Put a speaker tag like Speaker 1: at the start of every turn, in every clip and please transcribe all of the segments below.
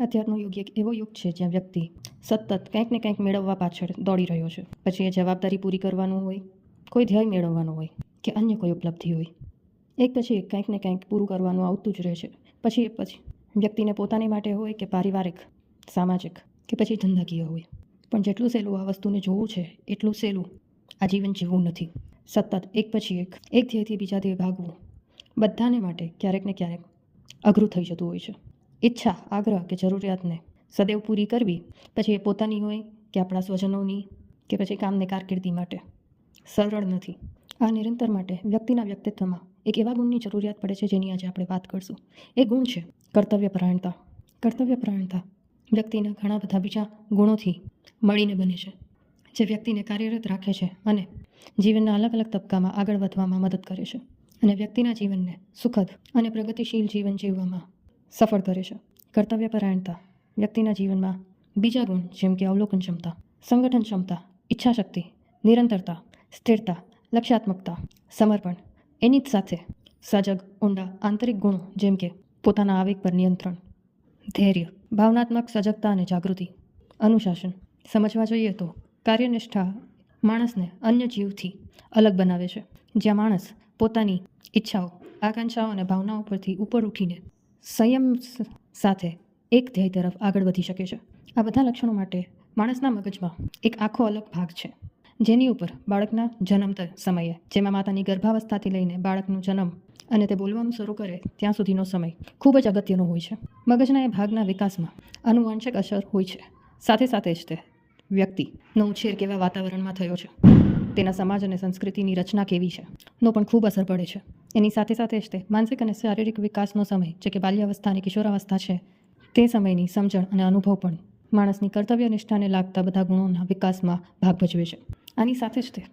Speaker 1: અત્યારનો યુગ એક એવો યુગ છે જ્યાં વ્યક્તિ સતત કંઈક ને કંઈક મેળવવા પાછળ દોડી રહ્યો છે. પછી એ જવાબદારી પૂરી કરવાનું હોય, કોઈ ધ્યેય મેળવવાનું હોય કે અન્ય કોઈ ઉપલબ્ધિ હોય. એક પછી એક કંઈક ને કંઈક પૂરું કરવાનું આવતું જ રહે છે. પછી એ પછી વ્યક્તિને પોતાની માટે હોય કે પારિવારિક, સામાજિક કે પછી ધંધાકીય હોય. પણ જેટલું સહેલું આ વસ્તુને જોવું છે, એટલું સહેલું આ જીવન જીવવું નથી. સતત એક પછી એક એક ધ્યેયથી બીજા ધ્યેય ભાગવું, બધાને માટે ક્યારેક ને ક્યારેક અઘરું થઈ જતું હોય છે. ઈચ્છા, આગ્રહ કે જરૂરિયાતને સદૈવ પૂરી કરવી, પછી એ પોતાની હોય કે આપણા સ્વજનોની, કે પછી કામને કારકિર્દી માટે. સરળ નથી. આ નિરંતર માટે વ્યક્તિના વ્યક્તિત્વમાં એક એવા ગુણની જરૂરિયાત પડે છે જેની આજે આપણે વાત કરશું. એ ગુણ છે કર્તવ્યપરાયણતા કર્તવ્યપરાયણતા વ્યક્તિના ઘણા બધા બીજા ગુણોથી મળીને બને છે, જે વ્યક્તિને કાર્યરત રાખે છે અને જીવનના અલગ અલગ તબક્કામાં આગળ વધવામાં મદદ કરે છે અને વ્યક્તિના જીવનને સુખદ અને પ્રગતિશીલ જીવન જીવવામાં સફળ કરે છે. કર્તવ્યપરાયણતા વ્યક્તિના જીવનમાં બીજા ગુણ જેમ કે અવલોકન ક્ષમતા, સંગઠન ક્ષમતા, ઈચ્છાશક્તિ, નિરંતરતા, સ્થિરતા, લક્ષ્યાત્મકતા, સમર્પણ, એની જ સાથે સજગ, ઊંડા, આંતરિક ગુણો જેમ કે પોતાના આવેગ પર નિયંત્રણ, ધૈર્ય, ભાવનાત્મક સજગતા અને જાગૃતિ, અનુશાસન. સમજવા જોઈએ તો કાર્યનિષ્ઠા માણસને અન્ય જીવથી અલગ બનાવે છે. જ્યાં માણસ પોતાની ઈચ્છાઓ, આકાંક્ષાઓ અને ભાવનાઓ પરથી ઉપર ઉઠીને સંયમ સાથે એક ધ્યેય તરફ આગળ વધી શકે છે. આ બધા લક્ષણો માટે માણસના મગજમાં એક આખો અલગ ભાગ છે. જેની ઉપર બાળકના જન્મ સમયે, જેમાં માતાની ગર્ભાવસ્થાથી લઈને બાળકનું જન્મ અને તે બોલવાનું શરૂ કરે ત્યાં સુધીનો સમય ખૂબ જ અગત્યનો હોય છે. મગજના એ ભાગના વિકાસમાં આનુવંશિક અસર હોય છે. સાથે સાથે જ તે વ્યક્તિનો ઉછેર કેવા વાતાવરણમાં થયો છે. તેના સમાજ અને સંસ્કૃતિની રચના કેવી છે? નો પણ ખૂબ અસર પડે છે. એની સાથે સાથે જ તે માનસિક અને શારીરિક વિકાસનો સમય, જે કે બાલ્યાવસ્થા અને કિશોરાવસ્થા છે, તે સમયની સમજણ અને અનુભવ પણ માણસની કર્તવ્ય નિષ્ઠાને લાગતા બધા ગુણોના વિકાસમાં ભાગ ભજવે છે. આની સાથે જ તે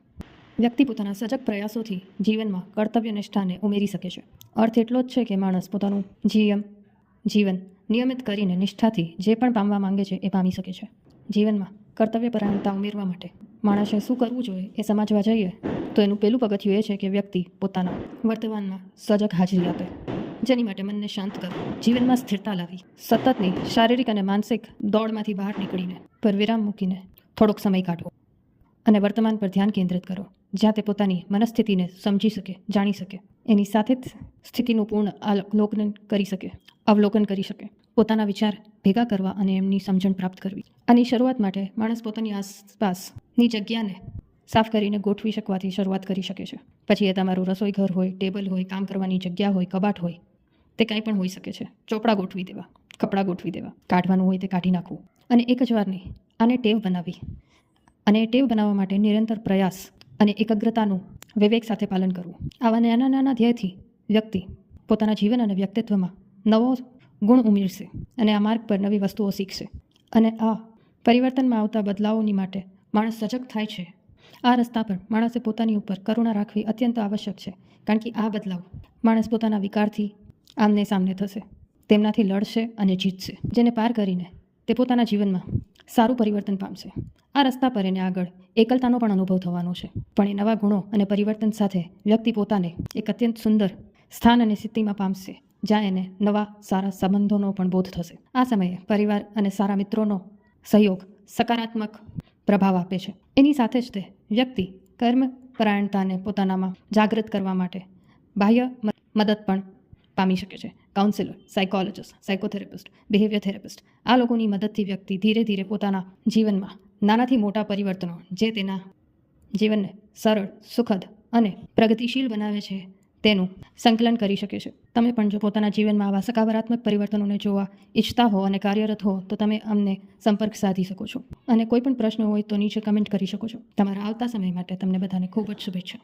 Speaker 1: વ્યક્તિ પોતાના સજગ પ્રયાસોથી જીવનમાં કર્તવ્ય નિષ્ઠાને ઉમેરી શકે છે. અર્થ એટલો જ છે કે માણસ પોતાનું જીવન જીવન નિયમિત કરીને નિષ્ઠાથી જે પણ પામવા માંગે છે એ પામી શકે છે. જીવનમાં કર્તવ્યપરાયણતા ઉમેરવા માટે માણસે શું કરવું જોઈએ એ સમજવા જઈએ, તો એનું પહેલું પગથિયું એ છે કે વ્યક્તિ પોતાના વર્તમાનમાં સજગ હાજરી આપે. જેની માટે મનને શાંત કરો, જીવનમાં સ્થિરતા લાવી, સતતની શારીરિક અને માનસિક દોડમાંથી બહાર નીકળીને પર વિરામ મૂકીને થોડોક સમય કાઢવો. અને વર્તમાન પર ધ્યાન કેન્દ્રિત કરો, જ્યાં તે પોતાની મનસ્થિતિને સમજી શકે, જાણી શકે, એની સાથે જ સ્થિતિનું પૂર્ણ અવલોકન કરી શકે, અવલોકન કરી શકે. પોતાના વિચાર ભેગા કરવા અને એમની સમજણ પ્રાપ્ત કરવી. આની શરૂઆત માટે માણસ પોતાની આસપાસની જગ્યાને સાફ કરીને ગોઠવી શકવાથી શરૂઆત કરી શકે છે. પછી એ તમારું રસોઈ ઘર હોય, ટેબલ હોય, કામ કરવાની જગ્યા હોય, કબાટ હોય, તે કંઈ પણ હોઈ શકે છે. ચોપડા ગોઠવી દેવા, કપડાં ગોઠવી દેવા, કાઢવાનું હોય તે કાઢી નાખવું. અને એક જ વાર નહીં, આને ટેવ બનાવી. અને ટેવ બનાવવા માટે નિરંતર પ્રયાસ અને એકાગ્રતાનું વિવેક સાથે પાલન કરવું. આવા નાના નાના ધ્યેયથી વ્યક્તિ પોતાના જીવન અને વ્યક્તિત્વમાં નવો ગુણ ઉમેરશે અને આ માર્ગ પર નવી વસ્તુઓ શીખશે. અને આ પરિવર્તનમાં આવતા બદલાવોની માટે માણસ સજગ થાય છે. આ રસ્તા પર માણસે પોતાની ઉપર કરુણા રાખવી અત્યંત આવશ્યક છે, કારણ કે આ બદલાવ માણસ પોતાના વિકારથી આમને સામને થશે. તેમનાથી લડશે અને જીતશે. જેને પાર કરીને તે પોતાના જીવનમાં સારું પરિવર્તન પામશે. આ રસ્તા પર એને આગળ એકલતાનો પણ અનુભવ થવાનો છે. પણ એ નવા ગુણો અને પરિવર્તન સાથે વ્યક્તિ પોતાને એક અત્યંત સુંદર સ્થાન અને સ્થિતિમાં પામશે. જ્યાં એને નવા સારા સંબંધોનો પણ બોધ થશે. આ સમયે પરિવાર અને સારા મિત્રોનો સહયોગ સકારાત્મક પ્રભાવ આપે છે. એની સાથે જ તે વ્યક્તિ કર્મ પરાયણતાને પોતાનામાં જાગૃત કરવા માટે બાહ્ય મદદ પણ પામી શકે છે. Counsellor psychologist psychotherapist behaviour therapist આ લોકોની મદદથી વ્યક્તિ ધીરે ધીરે પોતાના જીવનમાં નાનાથી મોટા પરિવર્તનો જે તેના જીવનને સરળ, સુખદ અને પ્રગતિશીલ બનાવે છે તેનું સંકલન કરી શકે છે. તમે પણ જો પોતાના જીવનમાં આવા સકારાત્મક પરિવર્તનોને જોવા ઈચ્છતા હો અને કાર્યરત હો, તો તમે અમને સંપર્ક સાધી શકો છો. અને કોઈ પણ પ્રશ્ન હોય તો નીચે કમેન્ટ કરી શકો છો. તમારા આવતા સમય માટે તમને બધાને ખૂબ જ શુભેચ્છા.